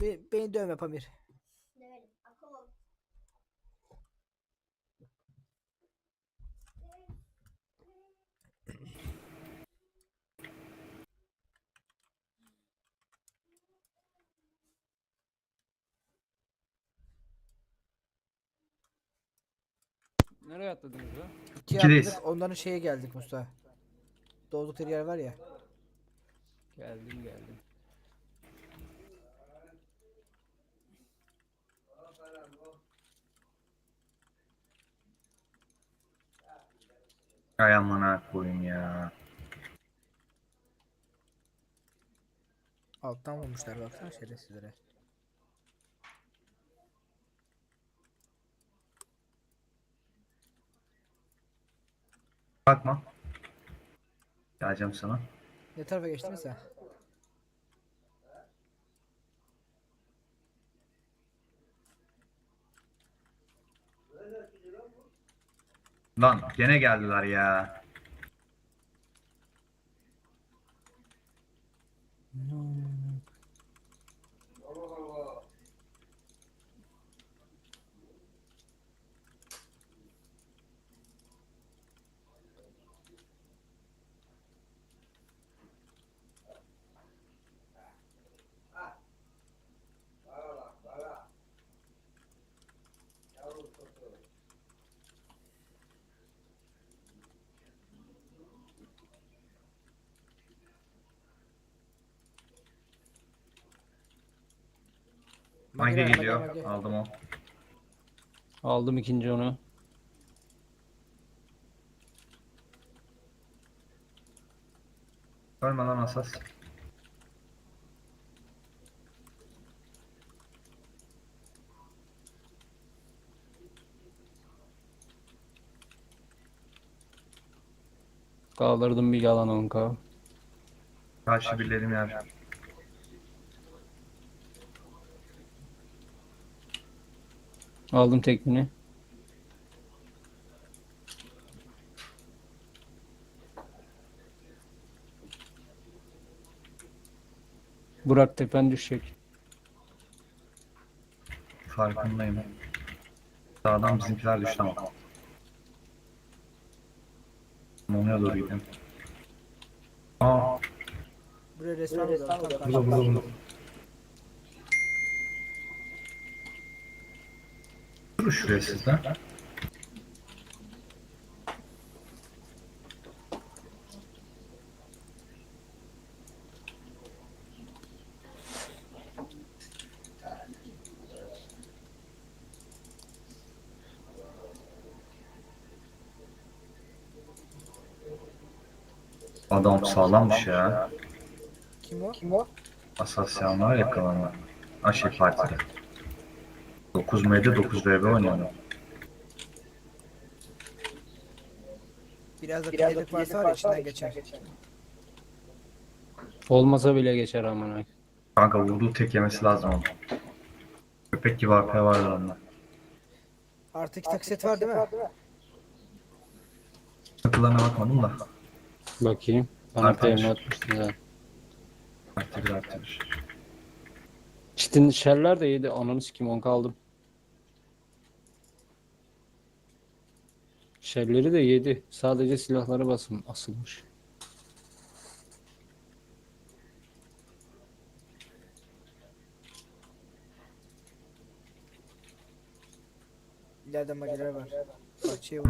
Be beni dövme Pamir. Döverim. Akıl ol. Nereye atladınız be? İkiye İkideyiz. atladık onların şeye geldik Mustafa. Doğdukları yer var ya. Geldim geldim. Ay amına koyayım ya. Alttan vurmuşlar baksana şerefsizlere. Bakma. Geleceğim sana. Ne tarafa geçtin sen? Lan gene geldiler ya. Mage geliyor. Aldım o. Aldım ikinci onu. Ölme lan asas. Kaldırdım bir yalan onka. Karşı birlerim yer. Aldım tekniğini. Burak tepen düşecek. Farkındayım. Sağdan bizimkiler düştü ama. Onlara doğru gidelim. Aa, Buraya resmen. Tam burada burada burada. Dur şuraya sizden. Adam sağlammış ya. Kim o? Kim o? Asasyanlar yakalanıyor. Aşil partide. 9 M'de 9 VB oynuyorlar. Biraz da kaydık varsa var ya içinden geçer. Olmasa bile geçer amına. Kanka vurduğu tek yemesi lazım onun. Köpek gibi AP vardır onda. Artı iki taksit var değil mi? Akıllarına bakmadım da. Bakayım. Bana Artamış. PM atmıştın zaten. Artı bir artı bir. Çitin şerler de yedi. Ananı sikim onka aldım. Şerleri de yedi. Sadece silahları basın asılmış. İleride mageler var. Bahçeye.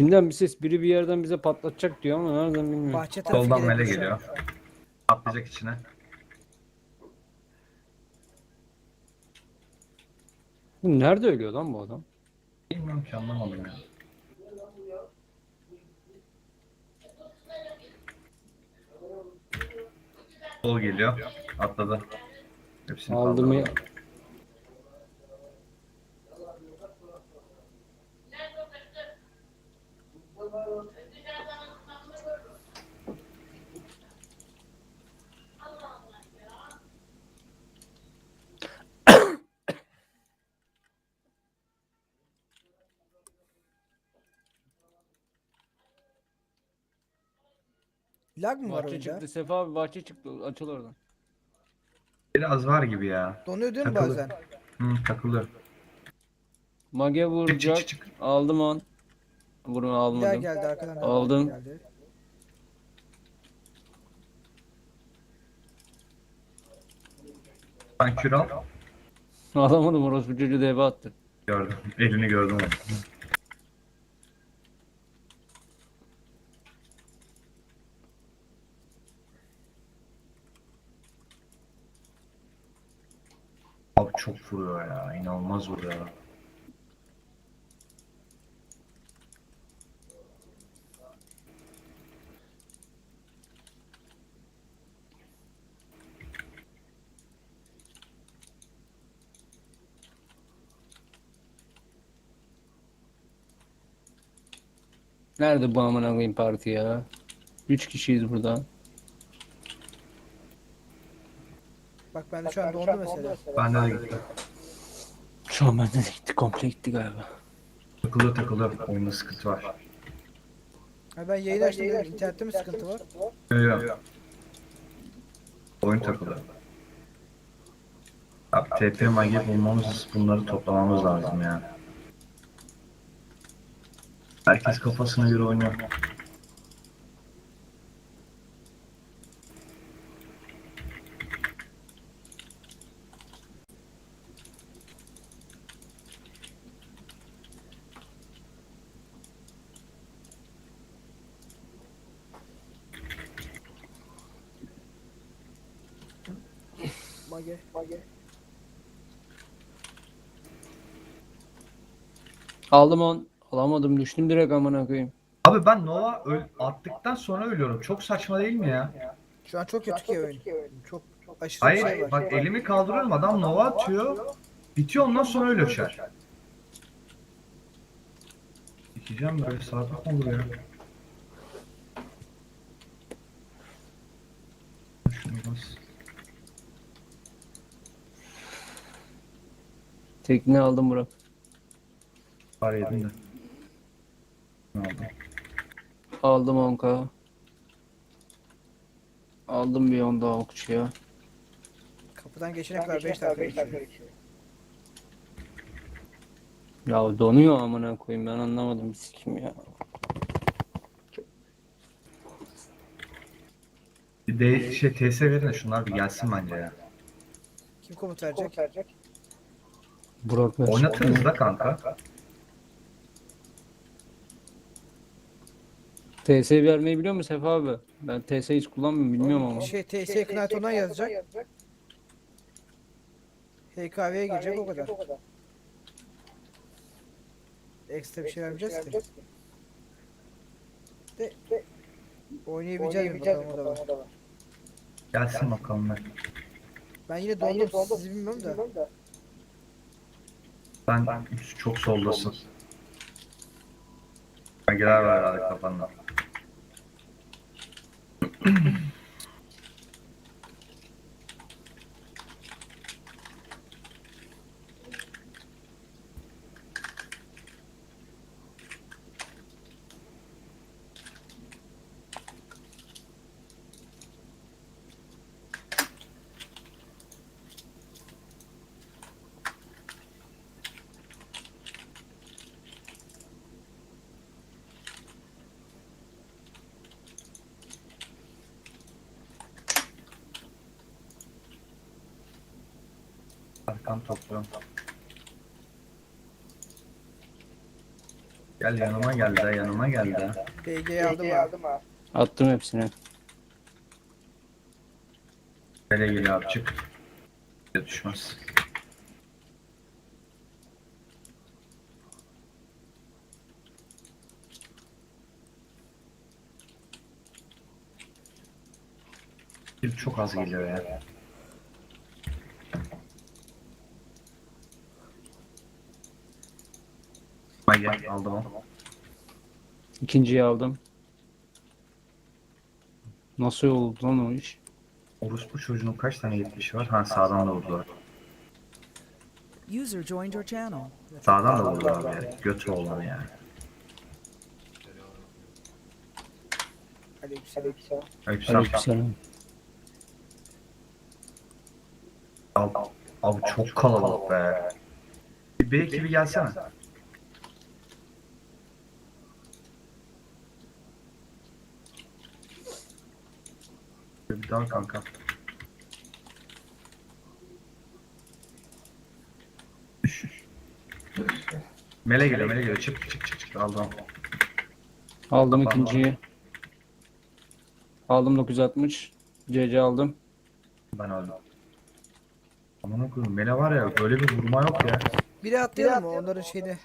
Çin'den bir ses biri bir yerden bize patlatacak diyor ama nereden bilmiyorum. Bahçe tarafı Soldan mele geliyor. Atlayacak içine. Bu nerede ölüyor lan bu adam? Bilmiyorum ki anlamadım ya. Sol geliyor. Atladı. Hepsini Aldı mı? kaldırdı. Lag mı var Bahçe oyunda? çıktı. Sefa abi bahçe çıktı. Açıl oradan. Biraz var gibi ya. Donuyor değil mi Takılı. bazen? Hı, takılıyor. Mage Çık çık vuracak. çık çık. Aldım on. Vurma daha almadım. geldi arkadan. da Aldım. Geldi. Ben kür al. Alamadım orospu çocuğu deve attı. Gördüm. Elini gördüm. Abi çok vuruyor ya. İnanılmaz vuruyor. Nerede bu amına koyayım parti ya? 3 kişiyiz burada. Bak bende şu an dondu mesela. Bende de gitti. Şu an bende de gitti. Komple gitti galiba. Takılıyor takılıyor. Oyunda sıkıntı var. Ha ben yayın açtım dedim. İnternette mi sıkıntı var? Yok yok. Oyun takılıyor. Abi TP magi bulmamız, bunları toplamamız lazım yani. Herkes kafasına göre oynuyor. Mage. Mage. Aldım on. Alamadım. Düştüm direkt amına koyayım. Abi ben Nova öl- attıktan sonra ölüyorum. Çok saçma değil mi ya? Şu an çok kötü ki oyun. Çok aşırı bir Hayır şey var. bak elimi kaldırıyorum adam Nova atıyor. Bitiyor ondan sonra öyle uçar. Dikeceğim böyle sabit mi olur ya? Şunu bas. Tekne aldım Burak. Var yedim de. Ne oldu? Aldım 10k. Aldım bir 10 daha okçuya. Kapıdan geçene kadar 5 dakika geçiyor. Ya donuyor amına koyayım ben anlamadım sikim ya. Bir de şey TS verin de şunlar bir gelsin bence ya. Kim komut verecek? Burak ver. Oynatırız da kanka. TS vermeyi biliyor musun Sefa abi? Ben TS hiç kullanmıyorum bilmiyorum ama. Şey TS Knighton'dan yazacak. HKV'ye girecek o kadar. Ekstra bir şey vermeyeceğiz ki. De, oynayabileceğiz mi bakalım o da var. Gelsin bakalım ben. Ben yine dondum sizi bilmiyorum da. Sen çok soldasın. Mageler var herhalde kafanda. mm Arkam topluyorum. Gel yanıma gel de yanıma gel de. PG'yi aldım abi. Attım hepsini. Nereye geliyor abi çık. Ya düşmez. Bir çok az geliyor ya. Aldım o. İkinciyi aldım. Nasıl oldu lan o iş? Orospu çocuğunun kaç tane yetmişi var? Ha sağdan da vurdular. User joined your channel. Sağdan da vurdular abi ya. Götü oğlanı yani. Aleykümselam. Aleykümselam. Aleykümselam. Abi, abi çok kalabalık be. Bir B ekibi gelsene. Bir daha kanka. Mele geliyor, mele geliyor. Çık, çık, çık, çık. Aldım. Aldım ikinciyi. Aldım 960. CC aldım. Ben öldüm. Aman okuyum. Mele var ya, böyle bir vurma yok ya. Biri atlayalım mı? Onların şeyde.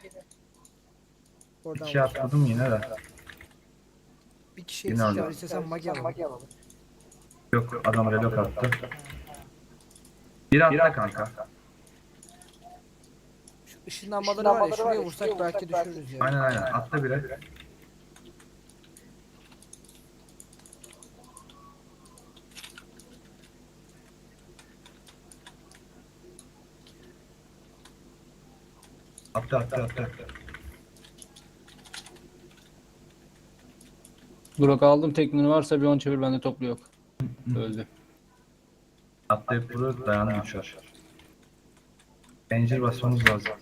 Oradan İki vur. atladım yine de. Bir kişi Yine eksik aldım. var. İstesen magi alalım. Yok, adam relok attı. Bir atla kanka. Şu ışınlanmaları var ya şuraya vursak belki düşürürüz ya. Aynen aynen, atla bire. Atla atla atla. Burak aldım teknini varsa bir 10 çevir bende toplu yok. Öldü. Atlayıp vuruyor dayanıyor uçar. Zincir basmamız lazım.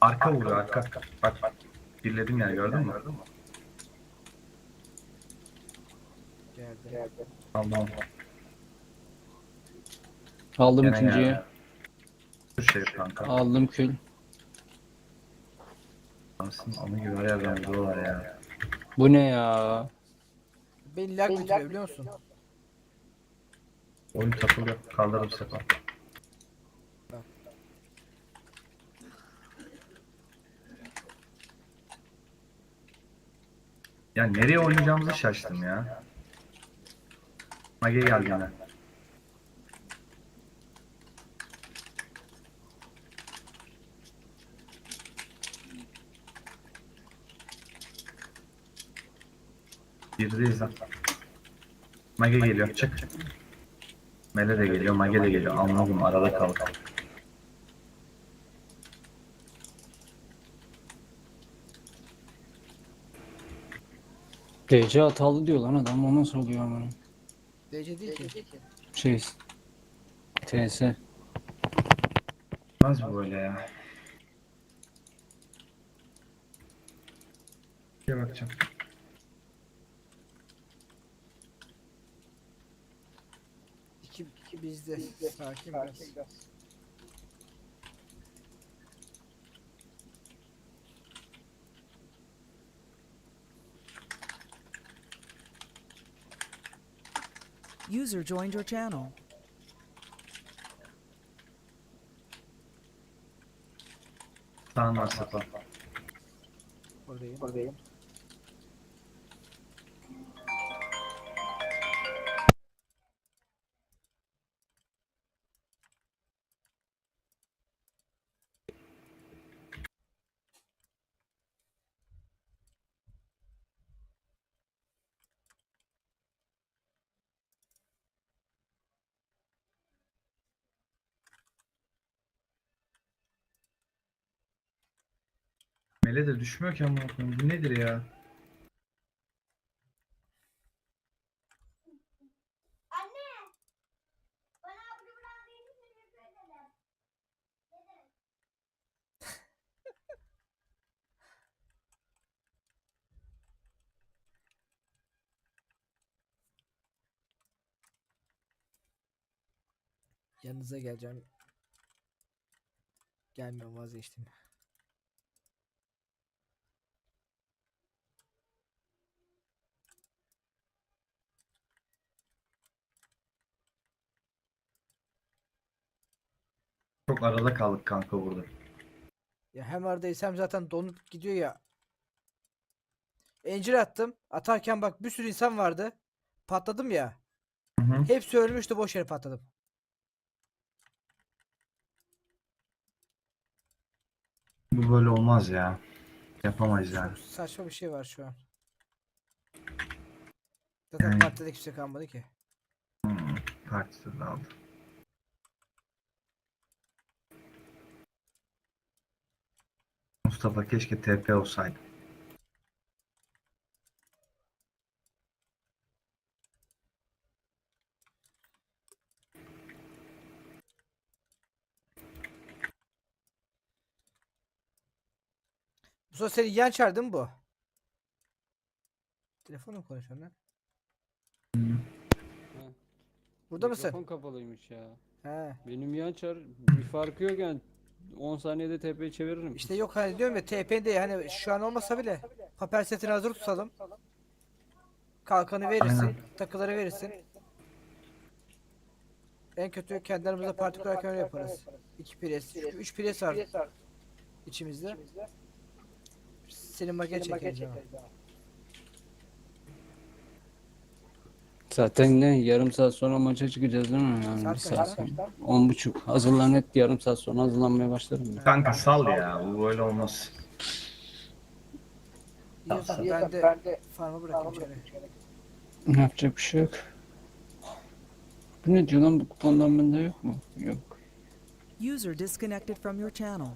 Arka vuruyor arka. Bak bak. Birledim yani gördün mü? Geldi. Tamam. Aldım Gene ikinciyi. Dur şey kanka. Aldım kül. Anasını onu gibi her yerden vuruyorlar ya. Bu ne ya? Beni lag götürüyor biliyor musun? Oyun takılıyor. Kaldırdım sefa. Ya nereye oynayacağımızı şaştım ya. Mage geldi yine. Birdeyiz lan. Mage geliyor. Çık. Mele de geliyor, Mage de geliyor. Anladım arada kaldık. DC hatalı diyor lan adam. O nasıl oluyor ama? DC değil ki. Şey. TS. Olmaz bu böyle ya. Bir bakacağım. İki, iki bizde. Sakin biraz. User joined your channel. Sağın var sefa. Oradayım. Mele de düşmüyor ki amına koyayım. Bu nedir ya? Yanınıza geleceğim. Gelmiyorum vazgeçtim. Çok arada kaldık kanka burada. Ya hem aradayız hem zaten donup gidiyor ya. Encir attım. Atarken bak bir sürü insan vardı. Patladım ya. Hı hı. Hepsi ölmüştü boş yere patladım. Bu böyle olmaz ya. Yapamayız yani. Saçma bir şey var şu an. Zaten Yani- partide kimse kalmadı ki. Hmm. Partisi de aldı. Mustafa keşke TP olsaydı. Mustafa senin yan çar değil mi bu? Telefonla mı konuşuyorsun lan? Burada mısın? Mikrofon kapalıymış ya. He. Benim yan çar bir farkı yok yani. 10 saniyede TP çeviririm. İşte yok hani diyorum ya TP'de hani şu an olmasa bile papel setini hazır tutalım. Kalkanı verirsin, Aynen. takıları verirsin. En kötü kendi aramızda parti kurarken öyle yaparız. 2 pres, çünkü 3 pres var içimizde. Senin makine çekeriz Zaten ne yarım saat sonra maça çıkacağız değil mi? Yani Saat bir saat sonra. 10 buçuk. Hazırlan et yarım saat sonra hazırlanmaya başlarım. ben. Kanka sal ya. Bu böyle olmaz. Diyorsan ben de farmı bırakayım içeri. Yapacak bir şey yok. Bu ne diyor lan bu kupondan bende yok mu? Yok. User disconnected from your channel.